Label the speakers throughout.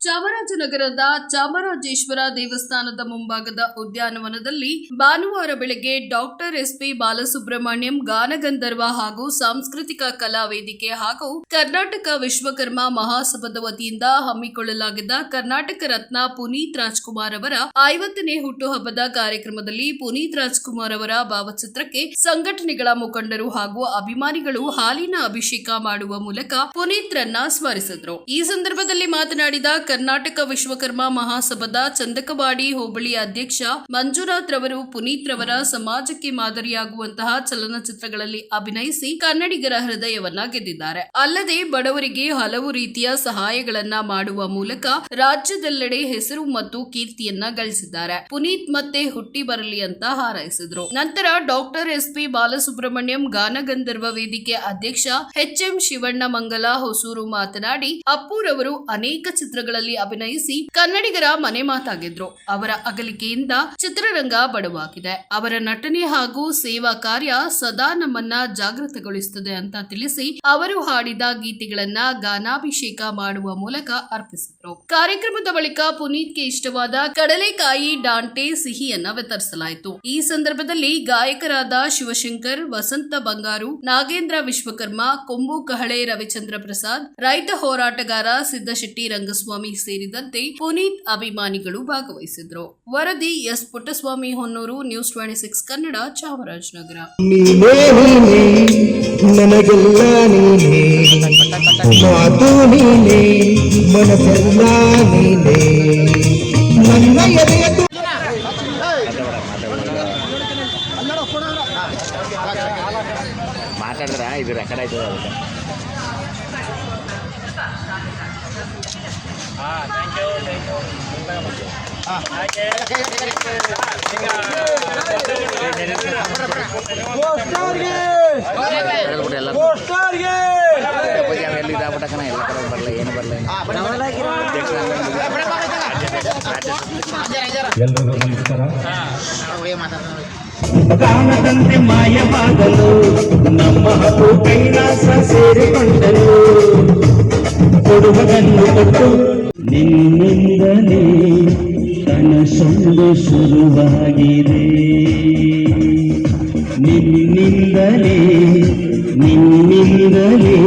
Speaker 1: ಚಾಮರಾಜನಗರದ ಚಾಮರಾಜೇಶ್ವರ ದೇವಸ್ಥಾನದ ಮುಂಭಾಗದ ಉದ್ಯಾನವನದಲ್ಲಿ ಭಾನುವಾರ ಬೆಳಗ್ಗೆ ಡಾಕ್ಟರ್ ಎಸ್ಪಿ ಬಾಲಸುಬ್ರಹ್ಮಣ್ಯಂ ಗಾನಗಂಧರ್ವ ಹಾಗೂ ಸಾಂಸ್ಕೃತಿಕ ಕಲಾ ವೇದಿಕೆ ಹಾಗೂ ಕರ್ನಾಟಕ ವಿಶ್ವಕರ್ಮ ಮಹಾಸಭದ ವತಿಯಿಂದ ಹಮ್ಮಿಕೊಳ್ಳಲಾಗಿದ್ದ ಕರ್ನಾಟಕ ರತ್ನ ಪುನೀತ್ ರಾಜ್ಕುಮಾರ್ ಅವರ ಐವತ್ತನೇ ಹುಟ್ಟುಹಬ್ಬದ ಕಾರ್ಯಕ್ರಮದಲ್ಲಿ ಪುನೀತ್ ರಾಜ್ಕುಮಾರ್ ಅವರ ಭಾವಚಿತ್ರಕ್ಕೆ ಸಂಘಟನೆಗಳ ಮುಖಂಡರು ಹಾಗೂ ಅಭಿಮಾನಿಗಳು ಹಾಲಿನ ಅಭಿಷೇಕ ಮಾಡುವ ಮೂಲಕ ಪುನೀತ್ ರನ್ನ ಸ್ಮರಿಸಿದ್ರು. ಈ ಸಂದರ್ಭದಲ್ಲಿ ಮಾತನಾಡಿದ ಕರ್ನಾಟಕ ವಿಶ್ವಕರ್ಮ ಮಹಾಸಭಾದ ಚಂದಕವಾಡಿ ಹೋಬಳಿ ಅಧ್ಯಕ್ಷ ಮಂಜುನಾಥ್ ರವರು ಪುನೀತ್ ರವರ ಸಮಾಜಕ್ಕೆ ಮಾದರಿಯಾಗುವಂತಹ ಚಲನಚಿತ್ರಗಳಲ್ಲಿ ಅಭಿನಯಿಸಿ ಕನ್ನಡಿಗರ ಹೃದಯವನ್ನ ಗೆದ್ದಿದ್ದಾರೆ. ಅಲ್ಲದೆ ಬಡವರಿಗೆ ಹಲವು ರೀತಿಯ ಸಹಾಯಗಳನ್ನ ಮಾಡುವ ಮೂಲಕ ರಾಜ್ಯದೆಲ್ಲೆಡೆ ಹೆಸರು ಮತ್ತು ಕೀರ್ತಿಯನ್ನ ಗಳಿಸಿದ್ದಾರೆ. ಪುನೀತ್ ಮತ್ತೆ ಹುಟ್ಟಿ ಬರಲಿ ಅಂತ ಹಾರೈಸಿದ್ರು. ನಂತರ ಡಾಕ್ಟರ್ ಎಸ್ ಪಿ ಬಾಲಸುಬ್ರಹ್ಮಣ್ಯಂ ಗಾನಗಂಧರ್ವ ವೇದಿಕೆ ಅಧ್ಯಕ್ಷ ಎಚ್ ಎಂ ಶಿವಣ್ಣ ಮಂಗಲ ಹೊಸೂರು ಮಾತನಾಡಿ, ಅಪ್ಪುರವರು ಅನೇಕ ಚಿತ್ರಗಳಲ್ಲಿ ಅಭಿನಯಿಸಿ ಕನ್ನಡಿಗರ ಮನೆ ಮಾತಾಗಿದ್ರು. ಅವರ ಅಗಲಿಕೆಯಿಂದ ಚಿತ್ರರಂಗ ಬಡವಾಗಿದೆ. ಅವರ ನಟನೆ ಹಾಗೂ ಸೇವಾ ಕಾರ್ಯ ಸದಾ ನಮ್ಮನ್ನ ಜಾಗೃತಗೊಳಿಸುತ್ತದೆ ಅಂತ ತಿಳಿಸಿ ಅವರು ಹಾಡಿದ ಗೀತೆಗಳನ್ನ ಗಾನಾಭಿಷೇಕ ಮಾಡುವ ಮೂಲಕ ಅರ್ಪಿಸಿದ್ರು. ಕಾರ್ಯಕ್ರಮದ ಬಳಿಕ ಪುನೀತ್ಗೆ ಇಷ್ಟವಾದ ಕಡಲೆಕಾಯಿ, ಡಾಂಟೆ, ಸಿಹಿಯನ್ನ ವಿತರಿಸಲಾಯಿತು. ಈ ಸಂದರ್ಭದಲ್ಲಿ ಗಾಯಕರಾದ ಶಿವಶಂಕರ್, ವಸಂತ ಬಂಗಾರು, ನಾಗೇಂದ್ರ ವಿಶ್ವಕರ್ಮ, ಕೊಂಬು ಕಹಳೆ ರವಿಚಂದ್ರ ಪ್ರಸಾದ್, ರೈತ ಹೋರಾಟಗಾರ ಸಿದ್ದಶೆಟ್ಟಿ ರಂಗಸ್ವಾಮಿ ಸೇರಿದಂತೆ ಪುನೀತ್ ಅಭಿಮಾನಿಗಳು ಭಾಗವಹಿಸಿದ್ರು. ವರದಿ S Puttaswamy Honnur news twenty six Kannada Chamarajanagar.
Speaker 2: ನೀನೇ ನೀನೇ ನನಗೆಲ್ಲ ನೀನೇ. ಮಾತು ನೀನೇ ಮನಸ್ಸೆಲ್ಲ ನೀನೇ. ನನ್ನ ಎದೆಯ ತು-
Speaker 3: ಮಾತಾಡಿದ್ರ? ಇದು ರೆಕಾರ್ಡ್ ಆಯ್ತದ ಅದಕ್ಕೆ ಎಲ್ಲ ಕಡೆ ಬರಲ್ಲ ಏನು ಬರಲ್ಲ
Speaker 4: ಎಲ್ರಿಗೂ ನಮಸ್ಕಾರ
Speaker 2: ಕಾಣದಂತೆ ಮಾಯವಾಗಲು ನಮ್ಮ ಹಬ್ಬ ಕೈಲಾಸ ಸೇರಿಕೊಂಡನು ಕೊಡುವುದನ್ನು ಕೊಟ್ಟು ನಿನ್ನಿಂದಲೇ ಕನಸೊಂದು ಶುರುವಾಗಿದೆ. ನಿನ್ನಿಂದಲೇ ನಿನ್ನಿಂದಲೇ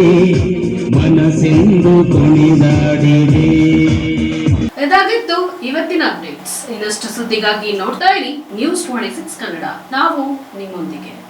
Speaker 2: ಮನಸ್ಸೆಂದು ಕುಣಿದಾಡಿದೆ.
Speaker 1: ಇದಾಗಿತ್ತು ಇವತ್ತಿನ ಅಪ್ಡೇಟ್ಸ್. ಇನ್ನಷ್ಟು ಸುದ್ದಿಗಾಗಿ ನೋಡ್ತಾ ಇರಿ. News twenty six Kannada. ನಾವು ನಿಮ್ಮೊಂದಿಗೆ.